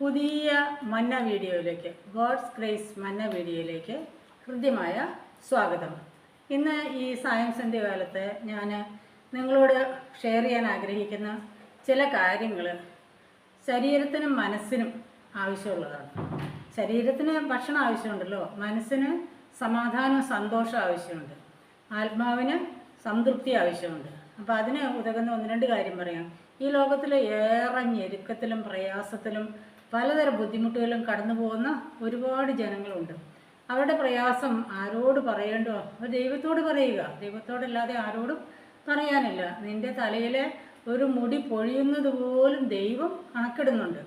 പുതിയ മന്ന വീഡിയോയിലേക്ക് ഗോഡ്സ് ഗ്രേസ് മന്ന വീഡിയോയിലേക്ക് ഹൃദ്യമായ സ്വാഗതം. ഇന്ന് ഈ സയൻസിന്റെ കാലത്ത് ഞാൻ നിങ്ങളോട് ഷെയർ ചെയ്യാൻ ആഗ്രഹിക്കുന്ന ചില കാര്യങ്ങൾ ശരീരത്തിനും മനസ്സിനും ആവശ്യമുള്ളതാണ്. ശരീരത്തിന് ഭക്ഷണം ആവശ്യമുണ്ടല്ലോ മനസ്സിന് സമാധാനവും സന്തോഷം ആവശ്യമുണ്ട് ആത്മാവിന് സംതൃപ്തി ആവശ്യമുണ്ട്. അപ്പോൾ അതിന് ഉതകുന്ന ഒന്ന് രണ്ട് കാര്യം പറയാം. ഈ ലോകത്തിലെ ഏറെ ഞെരുക്കത്തിലും പ്രയാസത്തിലും പലതരം ബുദ്ധിമുട്ടുകളും കടന്നു പോകുന്ന ഒരുപാട് ജനങ്ങളുണ്ട്. അവരുടെ പ്രയാസം ആരോട് പറയേണ്ടോ? ദൈവത്തോട് പറയുക. ദൈവത്തോടല്ലാതെ ആരോടും പറയാനില്ല. നിന്റെ തലയിലെ ഒരു മുടി പൊഴിയുന്നത് പോലും ദൈവം കണക്കിടുന്നുണ്ട്.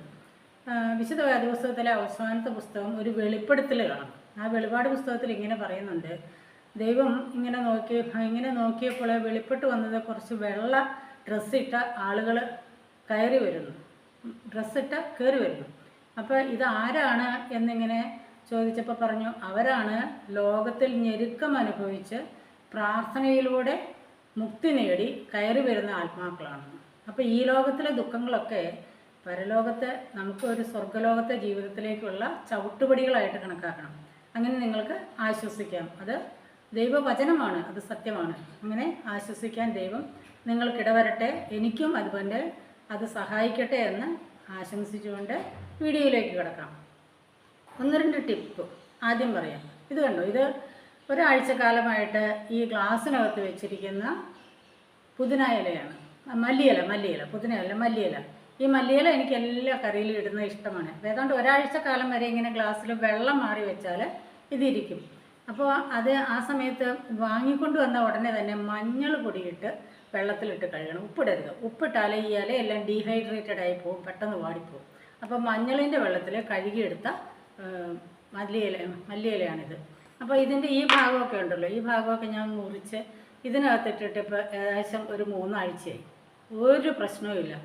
വിശുദ്ധ വേദപുസ്തകത്തിലെ അവസാനത്തെ പുസ്തകം ഒരു വെളിപ്പെടുത്തൽ കാണാം ആ വെളിപാട് പുസ്തകത്തിൽ ഇങ്ങനെ പറയുന്നുണ്ട്. ദൈവം ഇങ്ങനെ നോക്കി ഇങ്ങനെ നോക്കിയപ്പോൾ വെളിപ്പെട്ട് വന്നത് കുറച്ച് വെള്ള ഡ്രസ്സിട്ട ആളുകൾ കയറി വരുന്നു. ഡ്രസ്സിട്ട് കയറി വരുന്നു. അപ്പോൾ ഇത് ആരാണ് എന്നിങ്ങനെ ചോദിച്ചപ്പോൾ പറഞ്ഞു അവരാണ് ലോകത്തിൽ ഞെരുക്കം അനുഭവിച്ച് പ്രാർത്ഥനയിലൂടെ മുക്തി നേടി കയറി വരുന്ന ആത്മാക്കളാണ്. അപ്പോൾ ഈ ലോകത്തിലെ ദുഃഖങ്ങളൊക്കെ പരലോകത്തെ നമുക്ക് ഒരു സ്വർഗലോകത്തെ ജീവിതത്തിലേക്കുള്ള ചവിട്ടുപടികളായിട്ട് കണക്കാക്കണം. അങ്ങനെ നിങ്ങൾക്ക് ആശ്വസിക്കാം. അത് ദൈവവചനമാണ് അത് സത്യമാണ്. അങ്ങനെ ആശ്വസിക്കാൻ ദൈവം നിങ്ങൾക്കിടവരട്ടെ. എനിക്കും അതുപോലെ അത് സഹായിക്കട്ടെ എന്ന് ആശംസിച്ചുകൊണ്ട് വീഡിയോയിലേക്ക് കിടക്കാം. ഒന്ന് രണ്ട് ടിപ്പ് ആദ്യം പറയാം. ഇത് കണ്ടോ? ഇത് ഒരാഴ്ച കാലമായിട്ട് ഈ ഗ്ലാസ്സിനകത്ത് വെച്ചിരിക്കുന്ന പുതിന ഇലയാണ്. മല്ലിയില മല്ലിയില മല്ലിയില പുതിനയല്ല മല്ലിയില. ഈ മല്ലിയില എനിക്ക് എല്ലാ കറിയിലും ഇടുന്ന ഇഷ്ടമാണ്. ഏതാണ്ട് ഒരാഴ്ച കാലം വരെ ഇങ്ങനെ ഗ്ലാസ്സിൽ വെള്ളം മാറി വെച്ചാൽ ഇതിരിക്കും. അപ്പോൾ അത് ആ സമയത്ത് വാങ്ങിക്കൊണ്ട് വന്ന ഉടനെ തന്നെ മഞ്ഞൾ പൊടിയിട്ട് വെള്ളത്തിലിട്ട് കഴുകണം. ഉപ്പിടരുത്. ഉപ്പിട്ടാൽ ഈ എല്ലാം ഡീഹൈഡ്രേറ്റഡ് ആയി പോകും. പെട്ടെന്ന് വാടിപ്പോകും അപ്പോൾ മഞ്ഞളിന്റെ വെള്ളത്തിൽ കഴുകിയെടുത്ത മല്ലിയില മല്ലിയിലയാണിത്. അപ്പോൾ ഇതിന്റെ ഈ ഭാഗമൊക്കെ ഉണ്ടല്ലോ. ഈ ഭാഗമൊക്കെ ഞാൻ മുറിച്ച് ഇതിനകത്തിട്ടിട്ട് ഇപ്പോൾ ഏകദേശം ഒരു മൂന്നാഴ്ചയായി. ഒരു പ്രശ്നവുമില്ല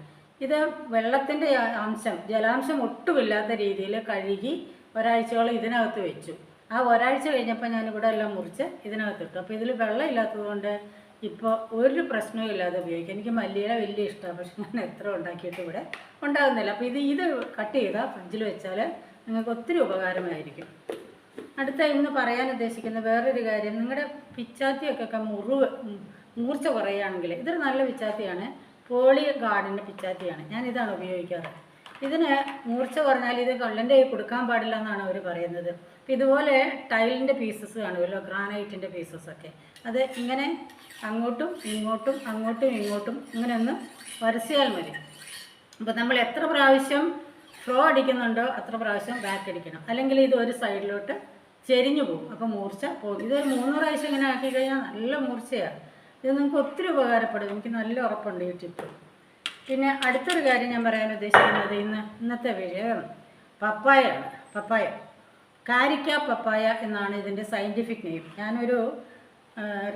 ഇത് വെള്ളത്തിന്റെ അംശം ജലാംശം ഒട്ടുമില്ലാത്ത രീതിയിൽ കഴുകി ഒരാഴ്ചയോളം ഇതിനകത്ത് വെച്ചു. ആ ഒരാഴ്ച കഴിഞ്ഞപ്പോൾ ഞാനിവിടെ എല്ലാം മുറിച്ച് ഇതിനകത്തിട്ടു. അപ്പോൾ ഇതിൽ വെള്ളം ഇല്ലാത്തതുകൊണ്ട് ഇപ്പോൾ ഒരു പ്രശ്നവും ഇല്ലാതെ ഉപയോഗിക്കാം. എനിക്ക് മല്ലിയില വലിയ ഇഷ്ടമാണ് പക്ഷെ ഞാൻ എത്ര ഉണ്ടാക്കിയിട്ട് ഇവിടെ ഉണ്ടാകുന്നില്ല അപ്പോൾ ഇത് ഇത് കട്ട് ചെയ്താൽ ഫ്രിഡ്ജിൽ വെച്ചാൽ നിങ്ങൾക്ക് ഒത്തിരി ഉപകാരമായിരിക്കും. അടുത്ത ഇന്ന് പറയാൻ ഉദ്ദേശിക്കുന്ന വേറൊരു കാര്യം നിങ്ങളുടെ പിച്ചാത്തിയൊക്കെ മുറിവ് മൂർച്ച കുറയുകയാണെങ്കിൽ ഇതൊരു നല്ല പിച്ചാത്തിയാണ്. പോളി ഗാർഡിന്റെ പിച്ചാത്തിയാണ്. ഞാനിതാണ് ഉപയോഗിക്കാറ്. ഇതിന് മൂർച്ച പറഞ്ഞാൽ ഇത് കള്ളന്റെ കൈ കൊടുക്കാൻ പാടില്ല എന്നാണ് അവർ പറയുന്നത്. ഇതുപോലെ ടൈലിന്റെ പീസസ് കാണുമല്ലോ ഗ്രാനൈറ്റിന്റെ പീസസ് ഒക്കെ അത് ഇങ്ങനെ അങ്ങോട്ടും ഇങ്ങോട്ടും അങ്ങോട്ടും ഇങ്ങോട്ടും ഇങ്ങനെ ഒന്ന് വരസിയാൽ മതി. അപ്പോൾ നമ്മൾ എത്ര പ്രാവശ്യം ഫ്ലോ അടിക്കുന്നുണ്ടോ അത്ര പ്രാവശ്യം ബാക്ക് അടിക്കണം. അല്ലെങ്കിൽ ഇത് ഒരു സൈഡിലോട്ട് ചെരിഞ്ഞു പോകും. അപ്പോൾ മൂർച്ച പോകും. ഇതൊരു മൂന്ന് പ്രാവശ്യം ഇങ്ങനെ ആക്കി കഴിഞ്ഞാൽ നല്ല മൂർച്ചയാണ്. ഇത് നിങ്ങൾക്ക് ഒത്തിരി ഉപകാരപ്പെടും. എനിക്ക് നല്ല ഉറപ്പുണ്ട് ഈ ടിപ്പ് പിന്നെ അടുത്തൊരു കാര്യം ഞാൻ പറയാൻ ഉദ്ദേശിക്കുന്നത് ഇന്ന് ഇന്നത്തെ വിഷയം പപ്പായാണ് പപ്പായ. കാരിക്ക പപ്പായ എന്നാണ് ഇതിന്റെ സയന്റിഫിക് നെയിം ഞാനൊരു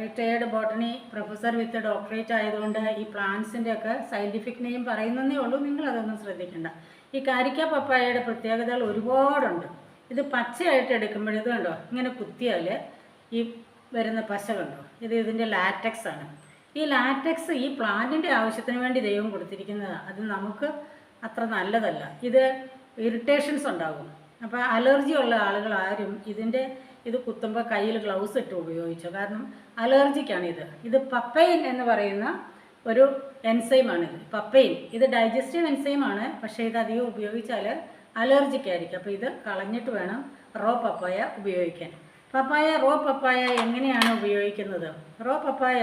retired botany professor with doctorate ആയതുകൊണ്ട് ഈ പ്ലാന്റ്സിന്റെ ഒക്കെ സയന്റിഫിക് നെയിം പറയുന്നതേ ഉള്ളൂ. നിങ്ങൾ അതൊന്നും ശ്രദ്ധിക്കേണ്ട. ഈ കാരിക്ക പപ്പായയുടെ പ്രത്യേകതകൾ ഒരുപാടുണ്ട്. ഇത് പച്ചയായിട്ട് എടുക്കുമ്പോൾ ഇത് കണ്ടോ? ഇങ്ങനെ കുത്തിയാൽ ഈ വരുന്ന പശ കണ്ടോ? ഇത് ഇതിന്റെ ലാറ്റക്സ് ആണ്. ഈ ലാറ്റക്സ് ഈ പ്ലാന്റിന്റെ ആവശ്യത്തിന് വേണ്ടി ദൈവം കൊടുത്തിരിക്കുന്നതാണ് അത് നമുക്ക് അത്ര നല്ലതല്ല. ഇത് ഇറിറ്റേഷൻസ് ഉണ്ടാകും. അപ്പോൾ അലർജി ഉള്ള ആളുകൾ ആരും ഇതിന്റെ ഇത് കുത്തുമ്പോൾ കയ്യിൽ ഗ്ലൗസ് ഇട്ട് ഉപയോഗിച്ചു? കാരണം അലർജിക്കാണ് ഇത്. പപ്പൈൻ എന്ന് പറയുന്ന ഒരു എൻസൈമാണിത് പപ്പൈൻ. ഇത് ഡൈജസ്റ്റീവ് എൻസൈമാണ് പക്ഷേ ഇത് അധികം ഉപയോഗിച്ചാൽ അലർജിക്കായിരിക്കും. അപ്പോൾ ഇത് കളഞ്ഞിട്ട് വേണം റോ പപ്പായ ഉപയോഗിക്കാൻ. പപ്പായ റോ പപ്പായ എങ്ങനെയാണ് ഉപയോഗിക്കുന്നത്? റോ പപ്പായ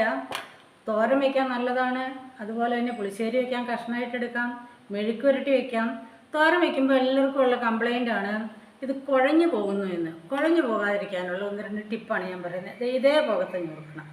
തോരൻ വയ്ക്കാൻ നല്ലതാണ്. അതുപോലെ തന്നെ പുളിശ്ശേരി വയ്ക്കാൻ കഷ്ണമായിട്ടെടുക്കാം മെഴുക്കുരുട്ടി വയ്ക്കാം തോരൻ വയ്ക്കുമ്പോൾ എല്ലാവർക്കും ഉള്ള കംപ്ലൈന്റാണ് ഇത് കുഴഞ്ഞു പോകുന്നു എന്ന്. കുഴഞ്ഞു പോകാതിരിക്കാനുള്ള ഒന്ന് രണ്ട് ടിപ്പാണ് ഞാൻ പറയുന്നത്. ഇതേ ഭാഗത്ത് ഞുറുക്കണം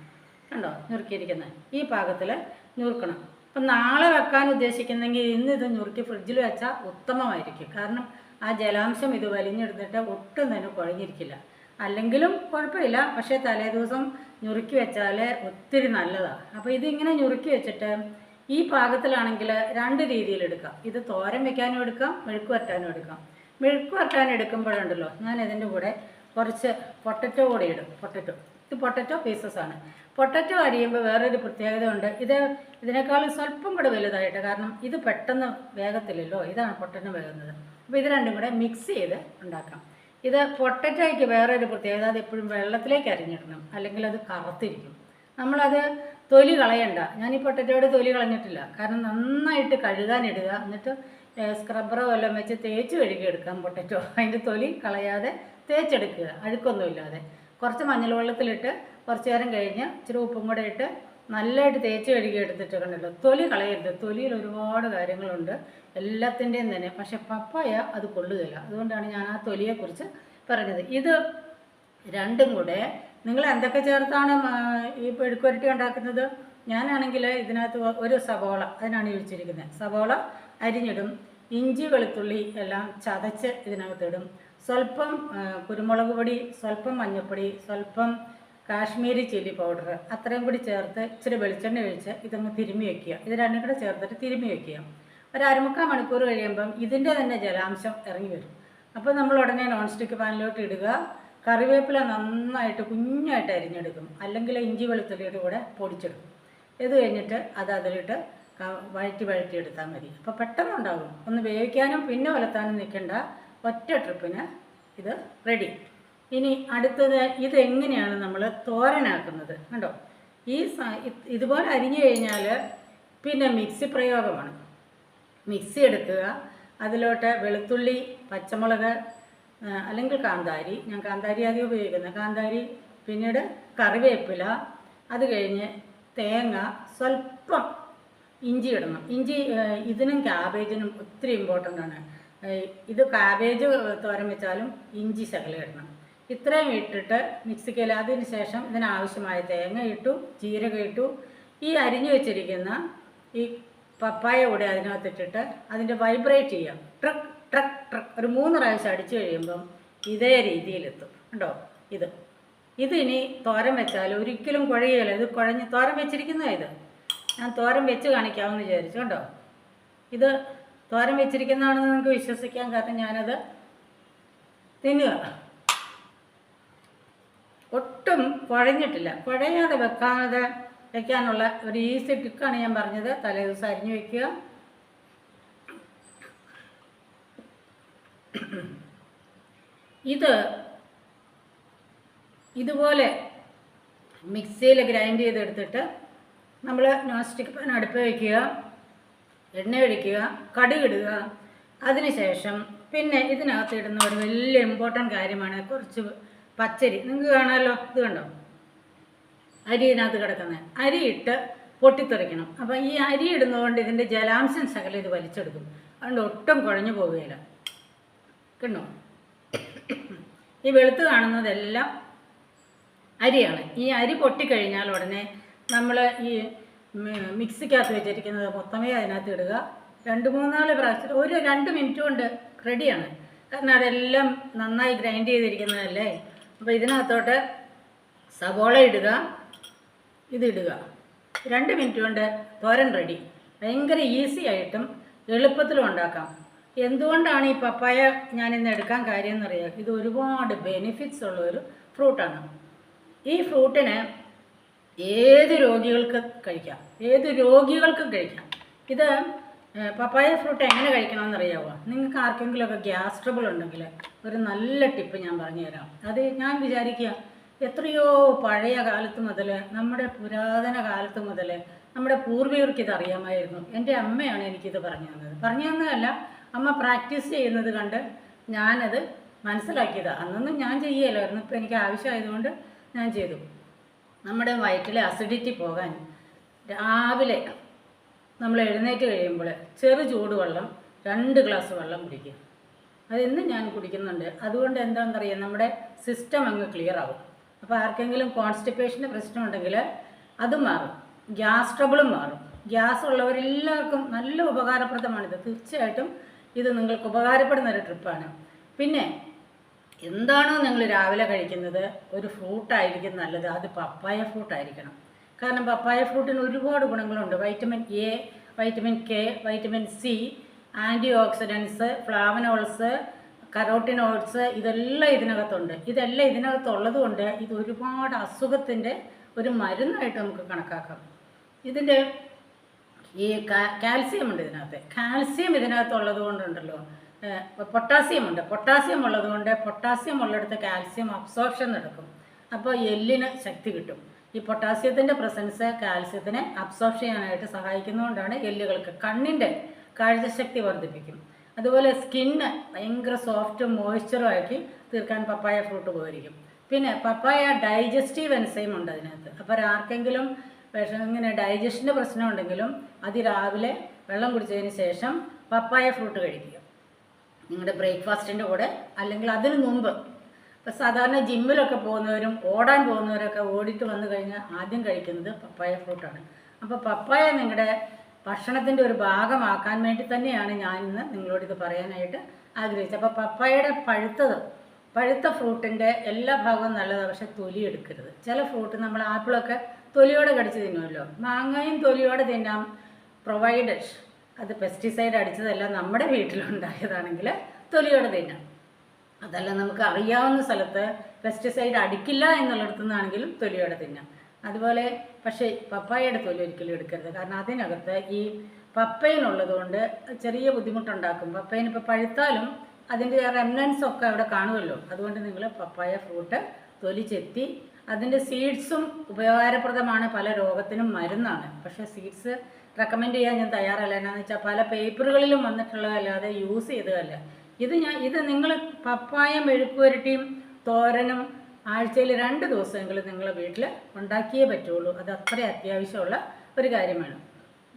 കണ്ടോ? ഞുറുക്കിയിരിക്കുന്നത് ഈ പാകത്തിൽ ഞുറുക്കണം. അപ്പം നാളെ വെക്കാൻ ഉദ്ദേശിക്കുന്നെങ്കിൽ ഇന്ന് ഇത് ഞുറുക്കി ഫ്രിഡ്ജിൽ വെച്ചാൽ ഉത്തമമായിരിക്കും. കാരണം ആ ജലാംശം ഇത് വലിഞ്ഞെടുത്തിട്ട് ഒട്ടും തന്നെ കുഴഞ്ഞിരിക്കില്ല. അല്ലെങ്കിലും കുഴപ്പമില്ല. പക്ഷേ തലേ ദിവസം ഞുറുക്കി വെച്ചാൽ ഒത്തിരി നല്ലതാണ് അപ്പോൾ ഇതിങ്ങനെ ഞുറുക്കി വെച്ചിട്ട് ഈ പാകത്തിലാണെങ്കിൽ രണ്ട് രീതിയിൽ എടുക്കാം. ഇത് തോരൻ വെക്കാനും എടുക്കാം മെഴുക്ക് വരട്ടാനും എടുക്കാം. മെഴുക്ക് വരട്ടാൻ എടുക്കുമ്പോഴുണ്ടല്ലോ ഞാൻ ഇതിന്റെ കൂടെ കുറച്ച് പൊട്ടറ്റോ കൂടെ ഇടും. പൊട്ടറ്റോ. ഇത് പൊട്ടറ്റോ പീസസ് ആണ്. പൊട്ടറ്റോ അരിയുമ്പോൾ വേറൊരു പ്രത്യേകത ഉണ്ട്. ഇത് ഇതിനേക്കാളും സ്വല്പം കൂടെ വലുതായിട്ട് കാരണം ഇത് പെട്ടെന്ന് വേഗത്തില്ലല്ലോ ഇതാണ് പൊട്ടറ്റോ വേകുന്നത്. അപ്പോൾ ഇത് രണ്ടും കൂടെ മിക്സ് ചെയ്ത് ഉണ്ടാക്കാം. ഇത് പൊട്ടറ്റോയ്ക്ക് വേറൊരു പ്രത്യേകത അത് എപ്പോഴും വെള്ളത്തിലേക്ക് അരിഞ്ഞിടണം അല്ലെങ്കിൽ അത് കറുത്തിരിക്കും. നമ്മളത് തൊലി കളയണ്ട. ഞാൻ ഈ പൊട്ടറ്റോയുടെ തൊലി കളഞ്ഞിട്ടില്ല. കാരണം നന്നായിട്ട് കഴുകാനിടുക എന്നിട്ട് സ്ക്രബ്ബറോ വല്ലതും വെച്ച് തേച്ച് കഴുകിയെടുക്കാം പൊട്ടറ്റോ. അതിന്റെ തൊലി കളയാതെ തേച്ചെടുക്കുക അഴുക്കൊന്നുമില്ലാതെ. കുറച്ച് മഞ്ഞൾ വെള്ളത്തിലിട്ട് കുറച്ച് നേരം കഴിഞ്ഞ് ഇച്ചിരി ഉപ്പും കൂടെ ഇട്ട് നല്ലതായിട്ട് തേച്ച് കഴുകി എടുത്തിട്ട് കണ്ടല്ലോ. തൊലി കളയരുത്. തൊലിയിൽ ഒരുപാട് കാര്യങ്ങളുണ്ട്. എല്ലാത്തിന്റെയും തന്നെ. പക്ഷെ പപ്പായ അത് കൊള്ളുകയില്ല. അതുകൊണ്ടാണ് ഞാൻ ആ തൊലിയെക്കുറിച്ച് പറഞ്ഞത്. ഇത് രണ്ടും കൂടെ നിങ്ങൾ എന്തൊക്കെ ചേർത്താണ് ഈ പെഴുക്കുരട്ടി ഉണ്ടാക്കുന്നത്? ഞാനാണെങ്കിൽ ഇതിനകത്ത് ഒരു സവോള അതിനാണ് ഒഴിച്ചിരിക്കുന്നത്. സവോള അരിഞ്ഞിടും. ഇഞ്ചി വെളുത്തുള്ളി എല്ലാം ചതച്ച് ഇതിനകത്തിടും. സ്വല്പം കുരുമുളക് പൊടി സ്വല്പം മഞ്ഞൾപ്പൊടി സ്വല്പം കാശ്മീരി ചില്ലി പൗഡർ അത്രയും കൂടി ചേർത്ത് ഇച്ചിരി വെളിച്ചെണ്ണ ഒഴിച്ച് ഇതൊന്ന് തിരുമ്മി വയ്ക്കുക ഇത് രണ്ടും കൂടെ ചേർത്തിട്ട് തിരുമ്മി വയ്ക്കുക ഒരു അരമുക്കാൽ മണിക്കൂർ കഴിയുമ്പം ഇതിന്റെ തന്നെ ജലാംശം ഇറങ്ങി വരും. അപ്പോൾ നമ്മൾ ഉടനെ നോൺ സ്റ്റിക്ക് പാനിലോട്ട് ഇടുക. കറിവേപ്പില നന്നായിട്ട് കുഞ്ഞായിട്ട് അരിഞ്ഞെടുക്കും. അല്ലെങ്കിൽ ഇഞ്ചി വെളുത്തുള്ളിയുടെ കൂടെ പൊടിച്ചെടുക്കും ഇത് കഴിഞ്ഞിട്ട് അത് അതിലിട്ട് വഴറ്റി വഴറ്റി എടുത്താൽ മതി. അപ്പോൾ പെട്ടെന്ന് ഉണ്ടാകും ഒന്ന് വേവിക്കാനും പിന്നെ ഉലത്താനും നിൽക്കേണ്ട. ഒറ്റ ട്രിപ്പിന് ഇത് റെഡി ഇനി അടുത്തത് ഇതെങ്ങനെയാണ് നമ്മൾ തോരനാക്കുന്നത്? കണ്ടോ? ഈ ഇതുപോലെ അരിഞ്ഞു കഴിഞ്ഞാൽ പിന്നെ മിക്സി പ്രയോഗമാണ്. മിക്സി എടുക്കുക അതിലോട്ട് വെളുത്തുള്ളി പച്ചമുളക് അല്ലെങ്കിൽ കാന്താരി. ഞാൻ കാന്താരി ആദ്യം ഉപയോഗിക്കുന്നത് കാന്താരി പിന്നീട് കറിവേപ്പില അത് കഴിഞ്ഞ് തേങ്ങ സ്വല്പം ഇഞ്ചി ഇടണം. ഇഞ്ചി ഇതിനും ക്യാബേജിനും ഒത്തിരി ഇമ്പോർട്ടന്റ് ആണ്. ഇത് കാബേജ് തോരൻ വെച്ചാലും ഇഞ്ചി ശകലം ഇടണം. ഇത്രയും ഇട്ടിട്ട് മിക്സിക്കൽ അതിന് ശേഷം ഇതിനാവശ്യമായ തേങ്ങ ഇട്ടു ജീരകം ഇട്ടു. ഈ അരിഞ്ഞു വെച്ചിരിക്കുന്ന ഈ പപ്പായ കൂടെ അതിനകത്തിട്ടിട്ട് അതിന്റെ വൈബ്രേറ്റ് ചെയ്യാം. ട്രക്ക് ട്രക്ക് ട്രക്ക് ഒരു മൂന്ന് പ്രാവശ്യം അടിച്ചു കഴിയുമ്പം ഇതേ രീതിയിലെത്തും. കണ്ടോ? ഇത്. ഇതിനി തോരൻ വെച്ചാൽ ഒരിക്കലും കുഴയുകയില്ല. ഇത് കുഴഞ്ഞ് തോരം വെച്ചിരിക്കുന്ന ഇത്. ഞാൻ തോരം വെച്ച് കാണിക്കാമെന്ന് വിചാരിച്ചു. കണ്ടോ? ഇത് തോരൻ വെച്ചിരിക്കുന്നതാണെന്ന് നിങ്ങൾക്ക് വിശ്വസിക്കാൻ കാരണം ഞാനത് തിന്നുക. ഒട്ടും കുഴഞ്ഞിട്ടില്ല. കുഴയാതെ വെക്കാതെ വെക്കാനുള്ള ഒരു ഈസി ടിക്കാണ് ഞാൻ പറഞ്ഞത്. തലേ ദിവസം അരിഞ്ഞു വെക്കുക. ഇത് ഇതുപോലെ മിക്സിയിൽ ഗ്രൈൻഡ് ചെയ്തെടുത്തിട്ട് നമ്മൾ നോൺ സ്റ്റിക്ക് പാൻ അടുപ്പ് വയ്ക്കുക എണ്ണ ഒഴിക്കുക കടുകിടുക അതിനുശേഷം പിന്നെ ഇതിനകത്ത് ഇടുന്ന ഒരു വലിയ ഇമ്പോർട്ടന്റ് കാര്യമാണ് കുറച്ച് പച്ചരി. നിങ്ങൾക്ക് കാണാമല്ലോ? ഇത് കണ്ടോ? അരി ഇതിനകത്ത് കിടക്കുന്നത് അരി ഇട്ട് പൊട്ടിത്തെറിക്കണം. അപ്പം ഈ അരി ഇടുന്നതുകൊണ്ട് ഇതിന്റെ ജലാംശം സകലം ഇത് വലിച്ചെടുക്കും. അതുകൊണ്ട് ഒട്ടും കുഴഞ്ഞു പോവുകയില്ല. കണ്ടോ? ഈ വെളുത്ത് കാണുന്നതെല്ലാം അരിയാണ്. ഈ അരി പൊട്ടിക്കഴിഞ്ഞാൽ ഉടനെ നമ്മൾ ഈ മിക്സിക്കകത്ത് വെച്ചിരിക്കുന്നത് മൊത്തമേ അതിനകത്ത് ഇടുക. രണ്ട് മൂന്നാൽ പ്രാവശ്യം ഒരു രണ്ട് മിനിറ്റ് കൊണ്ട് റെഡിയാണ് കാരണം അതെല്ലാം നന്നായി ഗ്രൈൻഡ് ചെയ്തിരിക്കുന്നതല്ലേ? അപ്പോൾ ഇതിനകത്തോട്ട് സവോള ഇടുക ഇതിടുക രണ്ട് മിനിറ്റ് കൊണ്ട് തോരൻ റെഡി ഭയങ്കര ഈസി ആയിട്ടും എളുപ്പത്തിലും ഉണ്ടാക്കാം. എന്തുകൊണ്ടാണ് ഈ പപ്പായ ഞാൻ ഇന്ന് എടുക്കാൻ കാര്യം എന്നറിയാം ഇത് ഒരുപാട് ബെനിഫിറ്റ്സ് ഉള്ള ഒരു ഫ്രൂട്ടാണ് ഈ ഫ്രൂട്ടിന് ഏത് രോഗികൾക്ക് കഴിക്കാം? ഏത് രോഗികൾക്കും കഴിക്കാം? ഇത് പപ്പായ ഫ്രൂട്ട് എങ്ങനെ കഴിക്കണമെന്ന് അറിയാമോ നിങ്ങൾക്ക് ആർക്കെങ്കിലുമൊക്കെ ഗ്യാസ് ട്രബിൾ ഉണ്ടെങ്കിൽ ഒരു നല്ല ടിപ്പ് ഞാൻ പറഞ്ഞുതരാം. അത് ഞാൻ വിചാരിക്കുക എത്രയോ പഴയ കാലത്ത് മുതൽ നമ്മുടെ പുരാതന കാലത്ത് മുതൽ നമ്മുടെ പൂർവികർക്ക് ഇത് അറിയാമായിരുന്നു. എന്റെ അമ്മയാണ് എനിക്കിത് പറഞ്ഞു തന്നത്. പറഞ്ഞു തന്നതല്ല അമ്മ പ്രാക്ടീസ് ചെയ്യുന്നത് കണ്ട് ഞാനത് മനസ്സിലാക്കിയതാണ് അന്നൊന്നും ഞാൻ ചെയ്യുകയില്ലായിരുന്നു ഇപ്പോൾ എനിക്ക് ആവശ്യമായതുകൊണ്ട് ഞാൻ ചെയ്തു. നമ്മുടെ വയറ്റിലെ അസിഡിറ്റി പോകാൻ രാവിലെ നമ്മൾ എഴുന്നേറ്റ് കഴിയുമ്പോൾ ചെറു ചൂടുവെള്ളം രണ്ട് ഗ്ലാസ് വെള്ളം കുടിക്കുക. അതെന്ന് ഞാൻ കുടിക്കുന്നുണ്ട്. അതുകൊണ്ട് എന്താണെന്നറിയാം നമ്മുടെ സിസ്റ്റം അങ്ങ് ക്ലിയർ ആവും. അപ്പോൾ ആർക്കെങ്കിലും കോൺസ്റ്റിപ്പേഷന്റെ പ്രശ്നമുണ്ടെങ്കിൽ അത് മാറും. ഗ്യാസ് ട്രബിളും മാറും. ഗ്യാസ് ഉള്ളവരെല്ലാവർക്കും നല്ല ഉപകാരപ്രദമാണിത്. തീർച്ചയായിട്ടും ഇത് നിങ്ങൾക്ക് ഉപകാരപ്പെടുന്ന ഒരു ട്രിപ്പാണ് പിന്നെ എന്താണോ നിങ്ങൾ രാവിലെ കഴിക്കുന്നത്? ഒരു ഫ്രൂട്ടായിരിക്കും നല്ലത്. അത് പപ്പായ ഫ്രൂട്ടായിരിക്കണം കാരണം പപ്പായ ഫ്രൂട്ടിന് ഒരുപാട് ഗുണങ്ങളുണ്ട്. Vitamin A vitamin K vitamin C antioxidants flavonols carotenoids ഇതെല്ലാം ഇതിനകത്തുണ്ട്. ഇതെല്ലാം ഇതിനകത്തുള്ളത് കൊണ്ട് ഇത് ഒരുപാട് അസുഖത്തിന്റെ ഒരു മരുന്നായിട്ട് നമുക്ക് കണക്കാക്കാം. ഇതിന്റെ ഈ കാൽസ്യം ഉണ്ട് ഇതിനകത്ത്. കാൽസ്യം ഇതിനകത്തുള്ളത് കൊണ്ടുണ്ടല്ലോ പൊട്ടാസ്യം ഉണ്ട് പൊട്ടാസ്യം ഉള്ളത് കൊണ്ട് പൊട്ടാസ്യം ഉള്ളിടത്ത് കാൽസ്യം അബ്സോർപ്ഷൻ നടക്കും. അപ്പോൾ എല്ലിന് ശക്തി കിട്ടും. ഈ പൊട്ടാസ്യത്തിന്റെ പ്രസൻസ് കാൽസ്യത്തിനെ അബ്സോർബ് ചെയ്യാനായിട്ട് സഹായിക്കുന്നതുകൊണ്ടാണ് എല്ലുകൾക്ക് കണ്ണിന്റെ കാഴ്ചശക്തി വർദ്ധിപ്പിക്കും. അതുപോലെ സ്കിന്ന് ഭയങ്കര സോഫ്റ്റും മോയ്സ്ചറും ആക്കി തീർക്കാൻ പപ്പായ ഫ്രൂട്ട് ഉപകരിക്കും. പിന്നെ പപ്പായ ഡൈജസ്റ്റീവ് എൻസൈം ഉണ്ട് അതിനകത്ത്. അപ്പോൾ ആർക്കെങ്കിലും വിഷം ഇങ്ങനെ ഡൈജഷന്റെ പ്രശ്നം ഉണ്ടെങ്കിലും അതിരാവിലെ വെള്ളം കുടിച്ചതിന് ശേഷം പപ്പായ ഫ്രൂട്ട് കഴിക്കുക. നിങ്ങളുടെ ബ്രേക്ക്ഫാസ്റ്റിന്റെ കൂടെ അല്ലെങ്കിൽ അതിനു മുമ്പ് ഇപ്പം സാധാരണ ജിമ്മിലൊക്കെ പോകുന്നവരും ഓടാൻ പോകുന്നവരൊക്കെ ഓടിട്ട് വന്നു കഴിഞ്ഞാൽ ആദ്യം കഴിക്കുന്നത് പപ്പായ ഫ്രൂട്ടാണ്. അപ്പോൾ പപ്പായ നിങ്ങളുടെ ഭക്ഷണത്തിന്റെ ഒരു ഭാഗമാക്കാൻ വേണ്ടി തന്നെയാണ് ഞാൻ ഇന്ന് ഇത് പറയാനായിട്ട് ആഗ്രഹിച്ചത്. അപ്പോൾ പപ്പായയുടെ പഴുത്തത് പഴുത്ത ഫ്രൂട്ടിന്റെ എല്ലാ ഭാഗവും നല്ലതാണ് പക്ഷേ തൊലി എടുക്കരുത്. ചില ഫ്രൂട്ട് നമ്മൾ ആപ്പിളൊക്കെ തൊലിയോടെ കടിച്ച് തിന്നുമല്ലോ മാങ്ങയും തൊലിയോടെ തിന്നാം. പ്രൊവൈഡഡ്. അത് പെസ്റ്റിസൈഡ് അടിച്ചതല്ല നമ്മുടെ വീട്ടിലുണ്ടായതാണെങ്കിൽ തൊലിയോടെ തിന്നാം. അതല്ല നമുക്ക് അറിയാവുന്ന സ്ഥലത്ത് പെസ്റ്റിസൈഡ് അടിക്കില്ല എന്നുള്ളിടത്തു നിന്നാണെങ്കിലും തൊലിയോടെ തിന്നാം. അതുപോലെ പക്ഷേ പപ്പായയുടെ തൊലി ഒരിക്കലും എടുക്കരുത്. കാരണം അതിനകത്ത് ഈ പപ്പയിനുള്ളതുകൊണ്ട് ചെറിയ ബുദ്ധിമുട്ടുണ്ടാക്കും. പപ്പയിന് ഇപ്പോൾ പഴുത്താലും അതിന്റെ റെമനൻസ് ഒക്കെ അവിടെ കാണുമല്ലോ. അതുകൊണ്ട് നിങ്ങൾ പപ്പായ ഫ്രൂട്ട് തൊലി ചെത്തി അതിന്റെ സീഡ്സും ഉപകാരപ്രദമാണ് പല രോഗത്തിനും മരുന്നാണ്. പക്ഷേ സീഡ്സ് റെക്കമെൻഡ് ചെയ്യാൻ ഞാൻ തയ്യാറല്ല. എന്നാന്ന് വെച്ചാൽ പല പേപ്പറുകളിലും വന്നിട്ടുള്ളതല്ലാതെ യൂസ് ചെയ്തതല്ല. ഇത് ഞാൻ ഇത് നിങ്ങൾ പപ്പായ മെഴുക്കുവരട്ടിയും തോരനും ആഴ്ചയിൽ രണ്ട് ദിവസമെങ്കിലും നിങ്ങളുടെ വീട്ടിൽ ഉണ്ടാക്കിയേ പറ്റുള്ളൂ. അത് അത്ര അത്യാവശ്യമുള്ള ഒരു കാര്യമാണ്.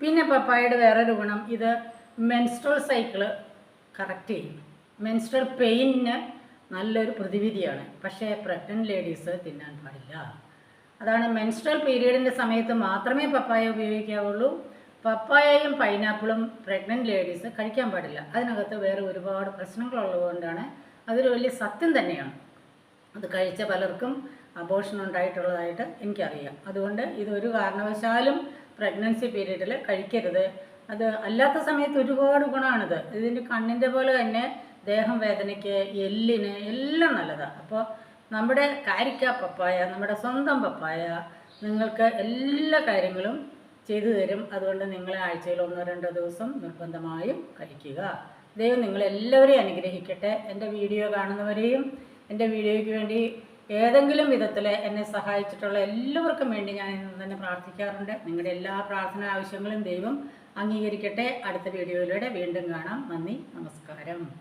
പിന്നെ പപ്പായയുടെ വേറൊരു ഗുണം ഇത് മെൻസ്ട്രൽ സൈക്കിൾ കറക്റ്റ് ചെയ്യും. മെൻസ്ട്രൽ പെയിനിന് നല്ലൊരു പ്രതിവിധിയാണ്. പക്ഷേ പ്രഗ്നന്റ് ലേഡീസ് തിന്നാൻ പാടില്ല. അതാണ് മെൻസ്ട്രൽ പീരീഡിന്റെ സമയത്ത് മാത്രമേ പപ്പായ ഉപയോഗിക്കാവുള്ളൂ. പപ്പായയും പൈനാപ്പിളും പ്രഗ്നന്റ് ലേഡീസ് കഴിക്കാൻ പാടില്ല. അതിനകത്ത് വേറെ ഒരുപാട് പ്രശ്നങ്ങളുള്ളതുകൊണ്ടാണ് അതൊരു വലിയ സത്യം തന്നെയാണ്. അത് കഴിച്ച പലർക്കും അബോഷൻ ഉണ്ടായിട്ടുള്ളതായിട്ട് എനിക്കറിയാം. അതുകൊണ്ട് ഇതൊരു കാരണവശാലും പ്രഗ്നൻസി പീരീഡിൽ കഴിക്കരുത്. അത് അല്ലാത്ത സമയത്ത് ഒരുപാട് ഗുണമാണിത്. ഇതിന്റെ കണ്ണിന്റെ പോലെ തന്നെ ദേഹം വേദനയ്ക്ക് എല്ലിന് എല്ലാം നല്ലതാണ് അപ്പോൾ നമ്മുടെ കാരിക്ക പപ്പായ നമ്മുടെ സ്വന്തം പപ്പായ നിങ്ങൾക്ക് എല്ലാ കാര്യങ്ങളും ചെയ്തു തരും. അതുകൊണ്ട് നിങ്ങളെ ആഴ്ചയിൽ ഒന്നോ രണ്ടോ ദിവസം നിർബന്ധമായും കഴിക്കുക. ദൈവം നിങ്ങളെല്ലാവരെയും അനുഗ്രഹിക്കട്ടെ. എന്റെ വീഡിയോ കാണുന്നവരെയും എന്റെ വീഡിയോയ്ക്ക് വേണ്ടി ഏതെങ്കിലും വിധത്തിൽ എന്നെ സഹായിച്ചിട്ടുള്ള എല്ലാവർക്കും വേണ്ടി ഞാൻ ഇന്ന് തന്നെ പ്രാർത്ഥിക്കാറുണ്ട്. നിങ്ങളുടെ എല്ലാ പ്രാർത്ഥന ആവശ്യങ്ങളും ദൈവം അംഗീകരിക്കട്ടെ. അടുത്ത വീഡിയോയിലൂടെ വീണ്ടും കാണാം. നന്ദി. നമസ്കാരം.